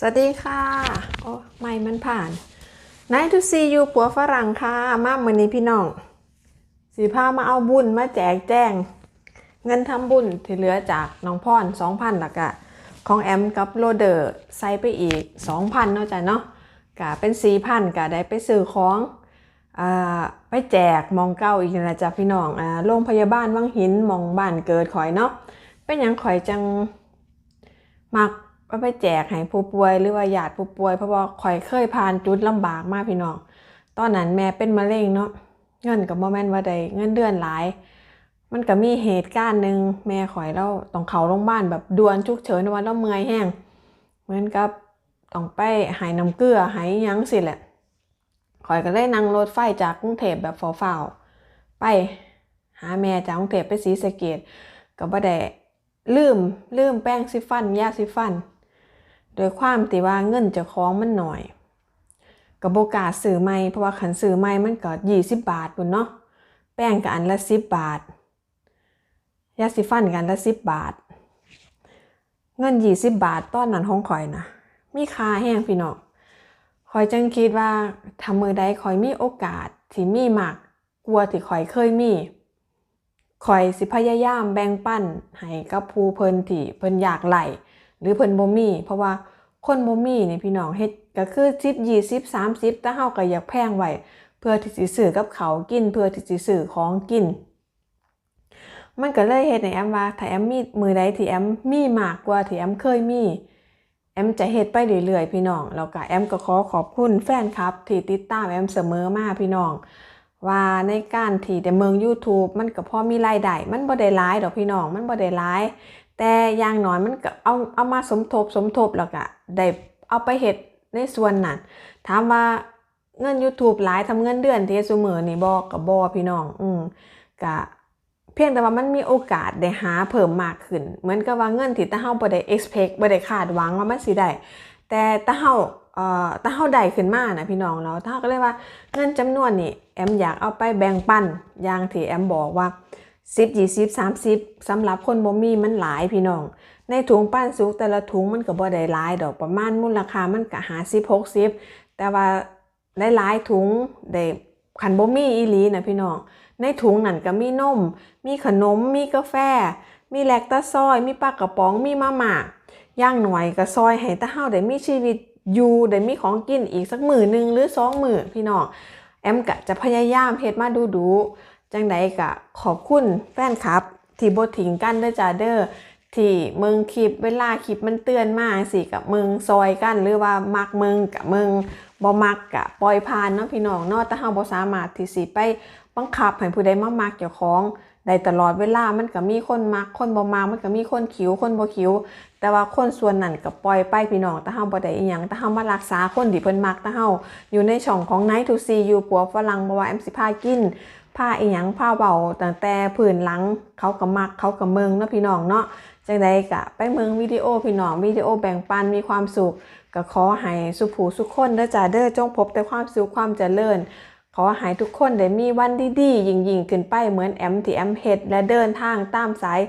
สวัสดีค่ะ โอ้ไม่มันผ่าน Nice to see you ปัวฝรั่งค่ะ มาเมื่อนี้พี่น้อง สีพามาเอาบุญมาแจกแจ้ง เงินทำบุญที่เหลือจากน้องพร2,000แล้วก็ของแอมกับโรเดอร์ใส่ไปอีก2,000เนาะจ้ะเนาะก็เป็น4,000ก็ได้ไปซื้อของอ่าไปแจกมองเก้าอีกนะจ้ะพี่น้องอ่าโรงพยาบาลวังหินมองบ้านเกิดข่อยเนาะเป็นหยังข่อยจังมัก เอาไปแจกให้ผู้ป่วยหรือว่าญาติผู้ป่วยเพราะว่าข่อยเคยผ่านจุดลำบากมากพี่น้องตอนนั้นแม่เป็นมะเร็งเนาะเงินกับโมแมนว่าใดเงินเดือนหลาย มันก็มีเหตุการณ์หนึ่งแม่ข่อยเราต้องเข้าโรงพยาบาลแบบด่วนฉุกเฉินวันเราเมื่อยแห้งเหมือนกับต้องไปหายน้ำเกลือหายยังสิแหละข่อยก็เลยนั่งรถไฟจากกรุงเทพแบบเฝ้าๆไปหาแม่จากกรุงเทพไปศรีสะเกดก็บ่ได้ลืมลืมแป้งสีฟันยาสีฟัน โดยความที่ว่าเงินเจะคล้าของมันหน่อยกับโบกาซื้อใหม่เพราะว่าขันซื้อใหม่มันก็ยี่สิบบาทปุ่นเนาะแป้งกับอันละสิบบาทยาสีฟันกันละสิบบาท เงินยี่สิบบาทตอนนั้นห้องข่อยนะมีค่าแห้งพี่น้องคอยจังคิดว่าทำมือใดคอยมีโอกาสที่มีมากกลัวที่คอยเคยมีข่อยสิพยายามแบ่งปั้นให้กับผู้เพิ่นที่เพิ่นอยากไหล หรือเพิ่นบ่มีเพราะว่าคนบ่มีนี่พี่น้องเฮ็ดก็คือ10 20 30แต่เฮาก็อยากแพงไว้เพื่อที่สิซื้อกับเขากินเพื่อที่สิซื้อของกิน มันก็เลยเฮ็ดให้แอมว่าถ้าแอมมีมือใดที่แอมมีมากกว่าที่แอมเคยมีแอมจะเฮ็ดไปเรื่อยๆพี่น้องแล้วก็แอมก็ขอขอบคุณแฟนคลับ ที่ติดตามแอมเสมอมาพี่น้อง ว่าในการที่แต่เมือง YouTube มันก็พอมีรายได้มันบ่ได้หลายดอกพี่น้องมันบ่ได้หลาย แต่อย่างน้อยมันก็เอาเอามาสมทบสมทบแล้วก็ได้เอาไปเฮ็ดในส่วนนั้นถามว่าเงิน YouTube หลายทำเงินเดือนที่ซุมื้อนี่บ่ก็บ่พี่น้อง อืมก็เพียงแต่ว่ามันมีโอกาสได้หาเพิ่มมากขึ้น เหมือนกับว่าเงินที่ตาเฮาบ่ได้ expect บ่ได้คาดหวังว่ามันสิได้แต่ตาเฮาเอ่อตาเฮาได้ขึ้นมานะพี่น้องแล้วตาเฮาก็เลยว่าเงินจำนวนนี่แอมอยากเอาไปแบ่งปันอย่างที่แอมบอกว่า 10 20 30สำหรับคนบ่มีมันหลายพี่น้อง ในถุงปั้นสุกแต่ละถุงมันก็บ่ได้หลายดอกประมาณมูลค่ามันก็50 60แต่ว่าหลายๆถุงได้คันบ่มีอีหลีนะพี่น้อง ในถุงนั่นก็มีนม มีขนม มีกาแฟ มีแลคตาซอย มีปลากระป๋อง มีมาม่าย่างหน่อยก็ซอยให้ตาเฮาได้มีชีวิตอยู่ได้มีของกินอีกสักมื้อหนึงหรือสองมื้อพี่น้อง แอมก็จะพยายามเฮ็ดมาดูดู จังใดก็ขอบคุณแฟนคลับ ที่บ่ทิ้งกันเด้อจ้าเด้อที่มึงคลิปเวลาคลิปมันเตือนมากสิกับมึงซอยกันหรือว่ามักมึงกับมึงบ่มักกะปล่อยผ่านเนาะพี่น้องเนาะแต่เฮาบ่สามารถที่สิไปบังคับให้ผู้ใดมามักเจ้าของได้ตลอดเวลามันก็มีคนมักคนบ่มักมันก็มีคนคิวคนบ่คิว แต่ว่าคนส่วนนั้นก็ปล่อยไปพี่น้องแต่เฮาบ่ได้อีหยังแต่เฮามารักษาคนที่เพิ่นมักแต่เฮาอยู่ในช่องของ Night to See You ปัวฝรั่งบ่ว่าแอมสิพากิน พาอีหยังพาเว้าตั้งแต่พื้นหลังเขาก็มักเขาก็เมืองเนาะพี่น้องเนาะจังใดก็ไปเมืองวิดีโอพี่น้องวิดีโอแบ่งปันมีความสุขก็ขอให้สุขผูสุขคนเด้อจ้าเด้อจงพบแต่ความสุขความเจริญขอให้ทุกคนได้มีวันดีๆยิ่งๆขึ้นไปเหมือนแอมที่แอมเฮ็ดและเดินทางตามสาย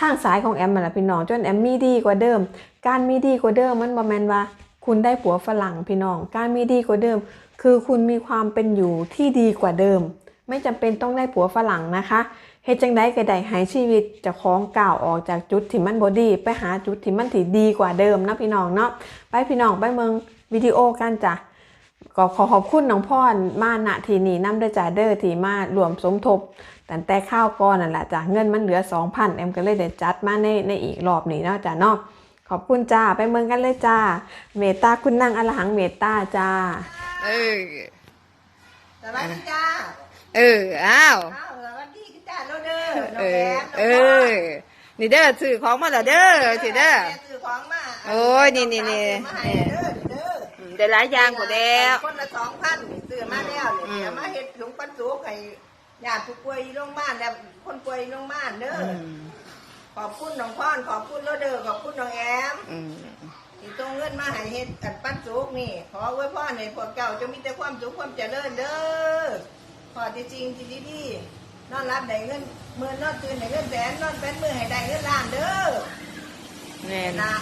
ทางสายของแอมมันละพี่น้องจนแอมมีดีกว่าเดิม การมีดีกว่าเดิมมันบ่แมนว่า คุณได้ผัวฝรั่งพี่น้อง การมีดีกว่าเดิม คือคุณมีความเป็นอยู่ที่ดีกว่าเดิม ไม่จำเป็นต้องได้ผัวฝรั่งนะคะเฮ็ดจังไดก็ได้ให้ชีวิตเจะคล้าของก้าวออกจากจุดที่มันบ่ดี ไปหาจุดที่มันที่ดีกว่าเดิมนะพี่น้องเนาะไปพี่น้องไปเมืองวิดีโอกันจ้ะก็ขอขอบคุณน้องพ่อนมาณทีนี้น้ำด้วยจ่าเดอร์ที่มารวมสมทบแต่แต่ข้าวก้อนนั่นแหละจ้ะเงินมันเหลือ 2,000เอ็มก็เลยเด็ดจัดมาในในอีกรอบนี้เนาะจ้ะเนาะขอบคุณจ้าไปเมืองกันเลยจ้า เมตตาคุณนางอรหังเมตตาจ้า เออสวัสดีจ้า เออ อ้าวอ้าวสวัสดีจ้าโรเดอร์น้เอองอแอมเออ นี่เด้อซื้อของมาแล้วเด้อสิเด้อแม่ซื้อของมาโอ้ยนี่นี่นี่มาให้เด้อเด้ออืมได้หลายอย่างกว่าแล้ว คนละสองพันซื้อมาแล้วอืมเนี่ยเอามาเฮ็ดถุงปันสุกให้ญาติผู้ป่วยโรงพยาบาลแล้วคนป่วยโรงพยาบาลเด้ออือมขอบคุณน้องพรขอบคุณโรเดอร์ขอบคุณน้องแอม อืม ที่ตรงเงินมาให้เฮ็ดกันปันสุกนี่ ขอไว้พ่อในพวกเจ้าจะมีแต่ความสุขความเจริญเด้อ ขอที่จริงที่ดีๆนอนรับได้เงินเมื่อนอนตื่นได้เงินแสนนอนเป็นมือให้ได้เงินล้านเด้อแม่นนะ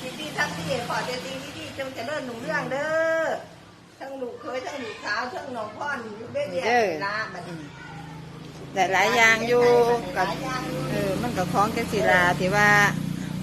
ที่ดีๆทั้งที่ขอแต่สิ่งดีๆจงเจริญหนุ่มเรื่องเด้อทั้งลูกเคยทั้งลูกสาวทั้งน้องพ่อนอยู่เบี้ยเบี้ยลาบัดนี้แต่หลายอย่างอยู่หกัลาบ ยอย่างอยู่ เออ มันกับของแกศิลาที่ว่า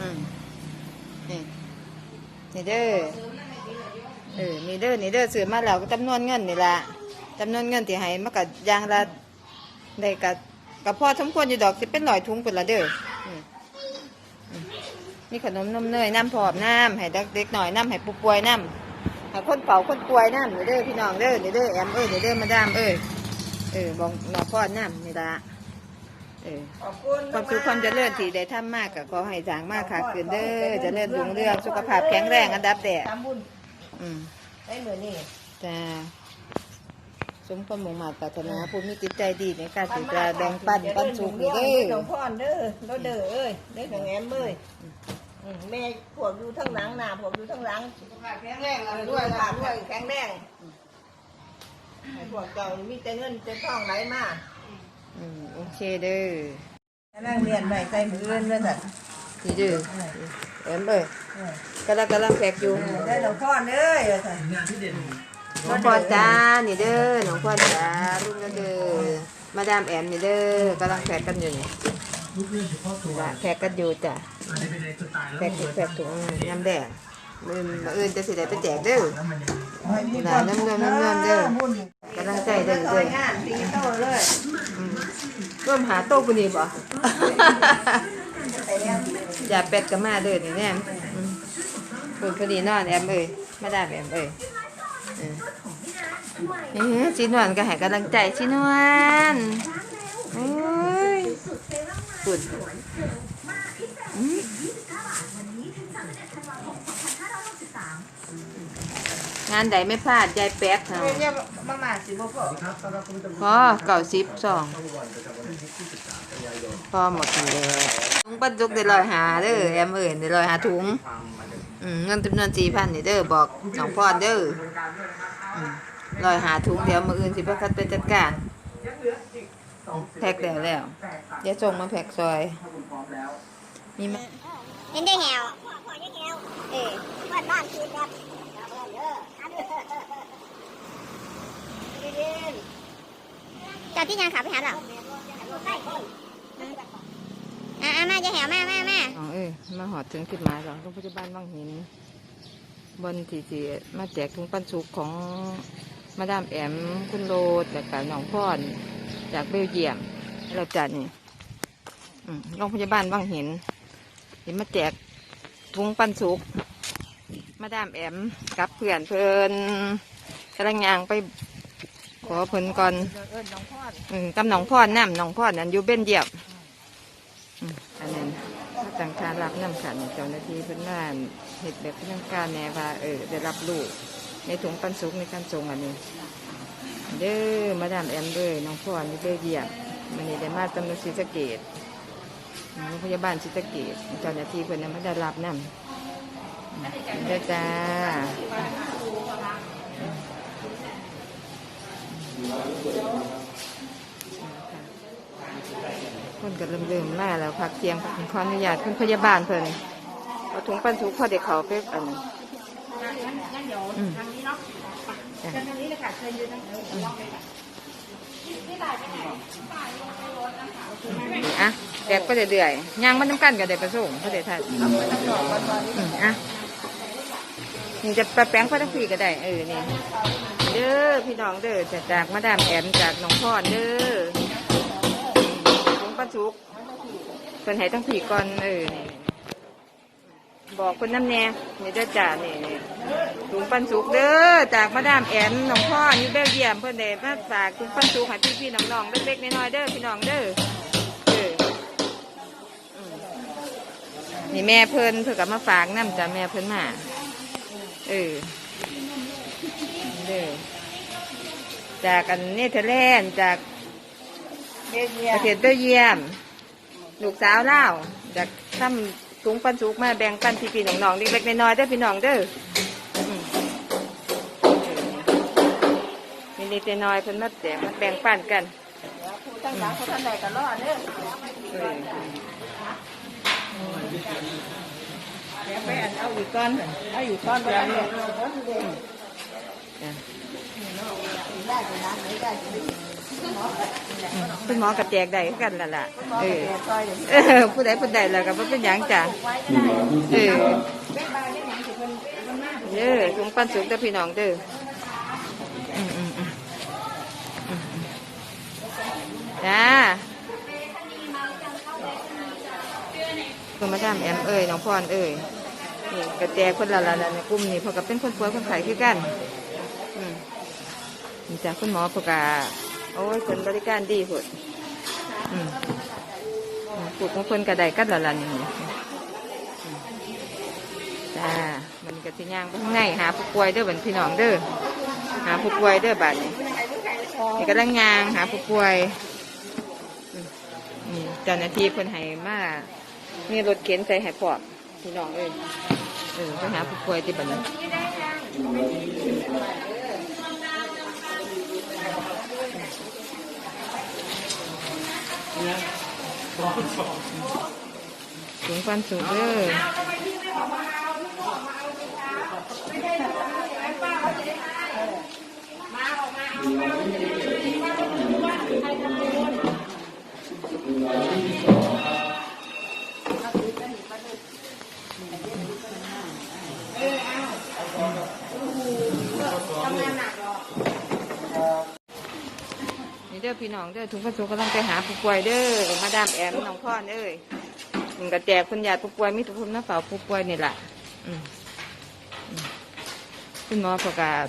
อืมนี่นี่เด้อ เออ นี่เด้อ นี่เด้อซื้อมาแล้วก็จำนวนเงินนี่ละ จำนวนเงินที่ให้มากับยางละได้กับกับพ่อสมควรอยู่ดอกสิเป็นร้อยถุงเป็นละเด้ออืมอืมมีขนมนมเนยน้ำผอมน้ำให้เด็กๆหน่อยน้ำให้ผู้ป่วยน้ำให้คนเป่าคนป่วยน้ำนี่เด้อพี่น้องเด้อนี่เด้อแอมเอ้ยนี่เด้อมาดามเอ้ยเออบอกหนอพ่อน้ำนี่ละเออ ขอบคุณความสุขความเจริญที่ได้ทำมากก็ขอให้จางมากค่ะคืนเด้อเจริญรุ่งเรืองสุขภาพแข็งแรงอันดับแดดทำบุญอืมได้เหมือนนี่ จ้า สมความมุ่งมั่นปรารถนาผู้มีจิตใจดีในการที่จะแบ่งปันปันสุขนี่เด้อหลวงพ่อเด้อเราเด้อเอ้ยได้ของแอมเอ้ยอืมแม่พวกอยู่ทั้งหลังหน้าพวกอยู่ทั้งหลังสุขภาพแข็งแรงด้วยค่ะด้วยแข็งแรงให้พวกเจ้ามีแต่เงินแต่ทองไหลมาอืมโอเคเด้อนั่งเรียนไปใส่มือเงินด้วยสัตว์นี่เด้อเอ็มเอ้ยกำลังกำลังแพกอยู่ได้หลวงพ่อเด้อว่าสัตว์ น้องพ่อจ้านี่เด้อน้องพ่อจ้าลูกเด้อมาดามแอมนี่เด้อกำลังแพกกันอยู่นี่นี่ล่ะแพกกันอยู่จ้ะแปลกแปลกถุงน้ำแดงมืออื่นจะสิได้ไปแจกเด้อน้ำเงินน้ำเงินเด้อกำลังใจเด้อเด้อตีโตเลยร่วมหาโต๊ะกูนี่บ่อย่าเป็ดกับมาเด้อนี่แน่อืมปุ่นพอดีนอนแอมเอ้ยมาได้แอมเอ้ย เอ๊ะชินวันก็ให้กำลังใจชินวันโอ้ยปุ่นงานใดไม่พลาดยายแป๊กเนาะเนี่ยมามาสิบ่พอพอเก่าสิบสองพอหมดเลยถุงปันจุกได้ลอยหาเด้อแอมเอิญได้ลอยหาถุง เงินจำนวนสี่พันนี่เด้อบอกน้องพรเด้อลอยหาถุงเดี๋ยวมืออื่นสิประคัดไปจัดการแพ็กแล้วแล้วเดี๋ยวส่งมาแพ็กซอยมีไหมเห็นได้แหวเออบ้านบ้านคือแบบเจ้าที่ยังขับไปหาเรา อ่ามาจะแหวมามามาอ๋อเอ้ยมาหอดถึงจุดหมายแล้วโรงพยาบาลบางหินบนทีทีมาแจกถุงปันสุกของมาดามแอมคุณโรดและก็น้องพรจากเบลเยียมเราจัดนี่โรงพยาบาลบางหินเห็นมาแจกถุงปันสุกมาดามแอมกับเพื่อนเพื่อนกำลังยางไปขอเพิ่นก่อนอืมกับน้องพ่อน้ำน้องพ่อนั่นอยู่เบ้นเยียบอืมอันนั้นจังกา รรับน้ำขันเจ้าหน้าที่เพิ่นน่านเหตุแบบเรื่องการแนว่าเออได้รับลูกในถุงปันสุกในการส่งอันนี้เด้อมาดามแอมเด้อน้องพ่อนี่เด้อเยี่ยมมันนี่ได้มาตำรวจศรีสะเกดโรงพยาบาลศรีสะเกดเจ้าหน้าที่เพิ่นน่ะไม่ได้รับน้ำเด้อจ้า คนก็เริ่มเริ่มมาแล้วพักเที่ยงขออนุญาตคุณพยาบาลเพิ่นเอาถุงปันสุกพอเด็กเขาไปอันนั้นอืมจ้เลยค่ะนี่งอะแดกไปเรื่อยๆย่างมันน้ำกันกับเด็กประสงค์พอเด็กท่านอืมอะนี่จะไปแป้งพัตพีก็ได้เออนี่เด้อพี่น้องเด้อจะจากมาดามแอมจากน้องพรเด้อ ปั้นสุกเป็นให้ทั้งผีก่อนเออนี่บอกคนน้ำแน่นี่เด้อจ่านี่นี่ถุงปันสุกเด้อจากมาดามแอมน้องพ่อนี่เบลเยียมเพื่อนเดมาฝากถุงปันสุกให้พี่พี่ๆน้องๆเล็กๆน้อยๆเด้อพี่น้องเด้อเออมนี่แม่เพิ่นเพิ่นกับมาฝากน้ำจ้ะแม่เพิ่นมาเออเด้อจากอันเนเธอร์แลนด์จาก เฮ็ดเนี่ยประเทศเบลเยียม ลูกสาวเล่าวจากทำถุงปันสุกมาแบ่งปันพี่พี่น้องๆเล็กๆน้อยๆเด้อพี่น้องเด้ออืมเออนี่เล็กๆน้อยๆเพิ่นมาแจกมาแบ่งปันกันผู้ทั้งหลังผู้ทั้งใดก็รอดเด้อเออแถมไปอันเอาอีกก้อนเถอะเอาอีกก้อนไปแล้วเนี่ยจ้ะได้ไปน้ำไหนได้ไปคุณหมอกับแจกได้คือกันล่ะล่ะเออซอยเดี๋ยวเออผู้ใดผู้ใดแล้วก็บ่เป็นหยังจ้ะเออเด้อถุงปันสุกเด้อพี่น้องเด้ออืมอืมอืมอืมอืมจ้าคุณมาดามแอมเอ้ยน้องพรเอ้ยนี่กระแจคนละละละในกลุ่มนี้เพอกับเป็นคนป่วยคนไข้คือกัน อืม นี่จ้ะคุณหมอเพกาโอ้ยคนบริการดีสุดอืมปลูกของเพิ่นกระไดกัดละลันนี่อืมจ้ามันกระสิย่างไปข้างหาผู้ป่วยเด้อบัดพี่น้องเด้อหาผู้ป่วยเด้อบัดนี้นี่กำลังยางหาผู้ป่วยอืมนี่เจ้าหน้าที่เพิ่นให้มามีรถเข็นใส่ให้พร้อมพี่น้องเอ้ยเออไปหาผู้ป่วยที่บัดนี้ ถึงความสุขเด้อนี่ เด้อพี่น้องเด้อถุกระสุนกำลังไปหาผู้ป่วยเด้อมาดามแอมน้องพ่อนเอ้ยมันกระแจกคนญาติผู้ป่วยมีทุกคนมาเฝ้าผู้ป่วยนี่แหละอืมอืมคุณหมอประกาศ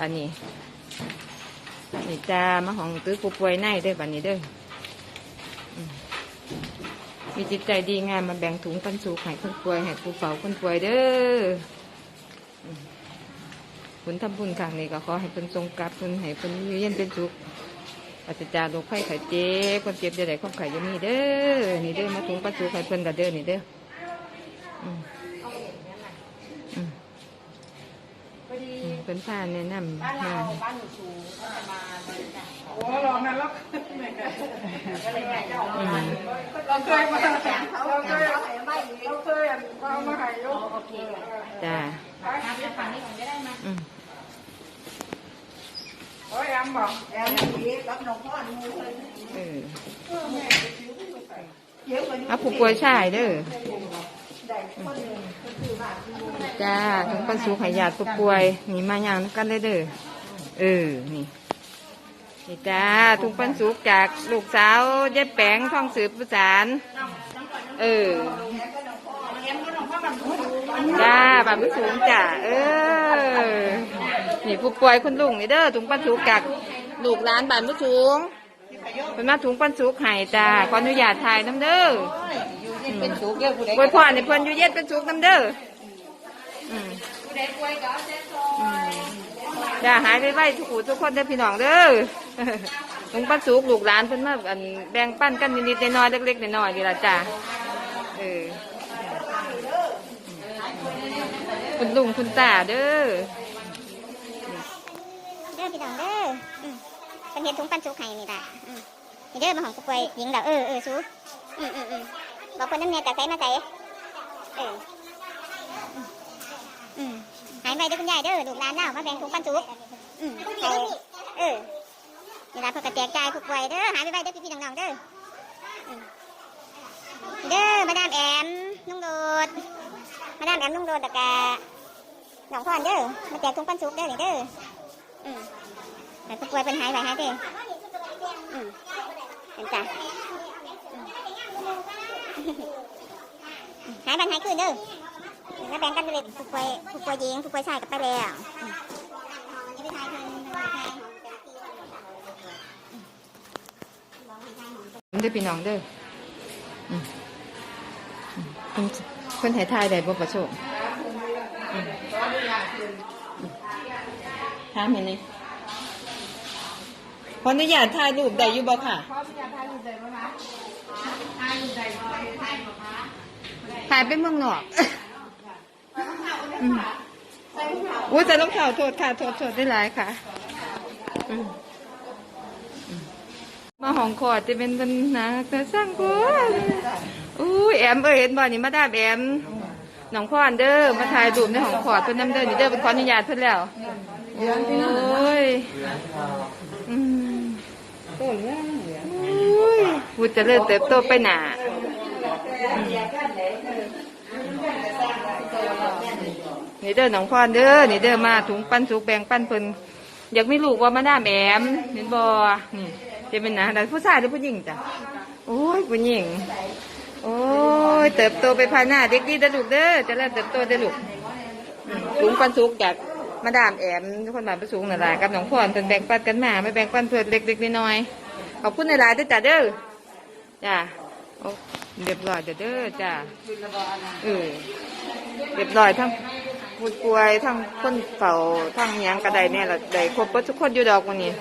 อันนี้นี่จ้ามาของตื้อผู้ป่วยในเด้อบันนี้เด้อมมีจิตใจดีงามมาแบ่งถุงปันสุขให้คนป่วยให้ผู้เฝ้าคนป่วยเด้อ ผลทำบุญครั้งนี้ก็ขอให้เพิ่นทรงกลับเพิ่นให้เพิ่นอยู่เย็นเป็นสุขอาจจะโรคไข้ไข้เจ็บคนเจ็บจะได้ความไข้จะมีเด้อ นี่เด้อ มาถุงปัสสุให้เพิ่นกันเด้อ นี่เด้ออืมอืมอืมเพิ่นพาแนะนำมาโอ้ลองนั่นแล้วอืมเราเคยมาเขาเราเคยเอาไม่เราเคยเอามาให้ลูกโอเคจ้าอืม โอ้ยแอมบอกแอมดีรับน้องพ่อนี่มือเลยเออเยอะกว่านี้เอาผู้ป่วยชายเด้อได้คนหนึ่งก็คือว่าจ้าถุงปัสสุให้ญาติผู้ป่วยนี่มาอย่างกันได้เด้อเออนี่นี่จ้าถุงปันสุกจากลูกสาวยายแปงท่องสืบประสานเออจ้าบานผู้สูงจ้าเออ นี่ผู้ป่วยคุณลุงนี่เด้อถุงปันสุกจากลูกหลานบานผู้สูงเป็นมาถุงปันสุกให้จ้าขออนุญาตถ่ายน้ำเด้อเป็นสูงเยอะผู้ใดป่วยพ่อนี่เพิ่นอยู่เย็ดเป็นสุกน้ำเด้ออืมอืมจ้าหายไปไว้ทุกผู้ทุกคนเด้อพี่น้องเด้อถุงปันสุกลูกหลานเพิ่นมาอันแบ่งปันกันนิดๆน้อยๆเล็กๆน้อยๆนี่ล่ะจ้าเออคุณลุงคุณตาเด้อ เด้อพี่น้องเด้ออืมเป็นเห็นถุงปันสุกไห้นี่ล่ะอืมนี่เด้อมาของผู้ป่วยหญิงแล้วเออเออสูอืมอืมอืมบอกคนน้ำเนี่ยจากไสมาใส่เอออืมอืมหายไปเด้อคุณยายเด้อลูกหลานเน่ามาแบ่งถุงปันสุกอืมใส่เออนี่ล่ะเพื่อกระแจกจ่ายผู้ป่วยเด้อหายไปไปเด้อพี่ๆน้องๆเด้อเด้อมาดามแอมนุ่งโดดมาดามแอมนุ่งโดดตะกาน้องพรเด้อมาแจกถุงปันสุกเด้อนี่เด้อ อืมแต่ผู้ป่วยเป็นหายไปหายไปอืมเป็นจ้ะหายบันหายคืนเด้อแล้วแบ่งกันไปเลยผู้ป่วยผู้ป่วยหญิงผู้ป่วยชายกับไปแล้วอืมอย่าไปทายเพิ่นอย่าไปทายของเจ้าที่เด้อพี่น้องเด้ออืมอืมเพิ่นเพิ่นให้ทายได้บ่ประโชคอืมถามเห็นนี่ขออนุญาตถ่ายรูปได้อยู่บ่ค่ะถ่ายไปเมืองนอกอืมอุ้ยแต่ต้องข่าวโทษค่ะ โทษโทษได้หลายค่ะอืมมาห้องคอดจะเป็นปัญหาแต่สร้างกูอุ้ยแอมเอ้ยเห็นบ่นี่มาดามแอมน้องพ่อนเด้อมาถ่ายรูปในของขอดเพิ่นน้ำเด้อนี่เด้อเป็นขออนุญาตเพิ่นแล้ว โอ้ยอืมโอ้ยวุฒิเจริญเติบโตไปหนานี่เด้อน้องพ่อนเด้อนี่เด้อมาถุงปั้นสุกแบ่งปั้นเพิ่นอยากมีลูกว่ามาดาแอมเห็นบ่นี่จะเป็นหนาแต่ผู้ชายหรือผู้หญิงจ้ะโอ้ยผู้หญิง โอ้ยเติบโตไปภาหน้าเด็กดีเด้อลูกเด้อจะเริ่มเติบโตเด้อลูกอืมสูงปันสุกจาก มาดามแอมคนบ้านประสูงนั่นแหละกับน้องพรเพิ่นแบ่งปันกันมาไม่แบ่งปันเพิ่นเล็กๆน้อยๆขอบคุณในหลายด้อจ้าเด้อจ้าโอ้เรียบร้อยเด้อจ้าเออเรียบร้อยทั้งผู้ป่วยทั้งคนเฝ้าทั้งยังกระไดเนี่ยละได้ครบเบิดทุกคนอยู่ดอกวันนี้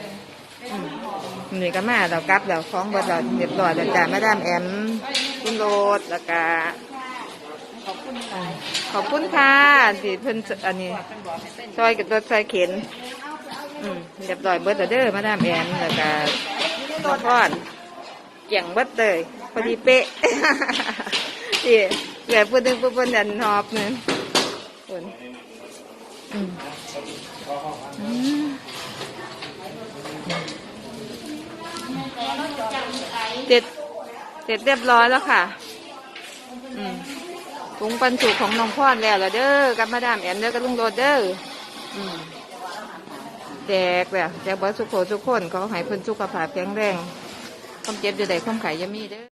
นี่ก็มาเรากลับเราฟ้องบดเราเรียบร้อยแล้วจ้ามาดามแอมคุณโรดแล้วก็ ขอบคุณค่ะขอบคุณค่ะที่เพิ่นอันนี้ซอยกับรถซอยเข็นอืมเรียบร้อยเบิดแล้วเด้อมาดามแอนแล้วก็ตัวพอดเกี่ยงเบิดเลยพอดีเป๊ะที่เหลือพูดนึงพูดเพิ่นดันหอบหนึงคนอืมอืมเด็ดเสร็จเรียบร้อยแล้วค่ะอืม ปรุงปันสุกของน้องพอดแล้วละเด้อกับมาดามแอนเด้อกับลุงโรดเด้ออืมแจกแล้วแจกบอร์สุขโขสุขคนเขาให้เพิ่นสุขภาพแข็งแรงความเจ็บจะได้ความไข่ยามีเด้อ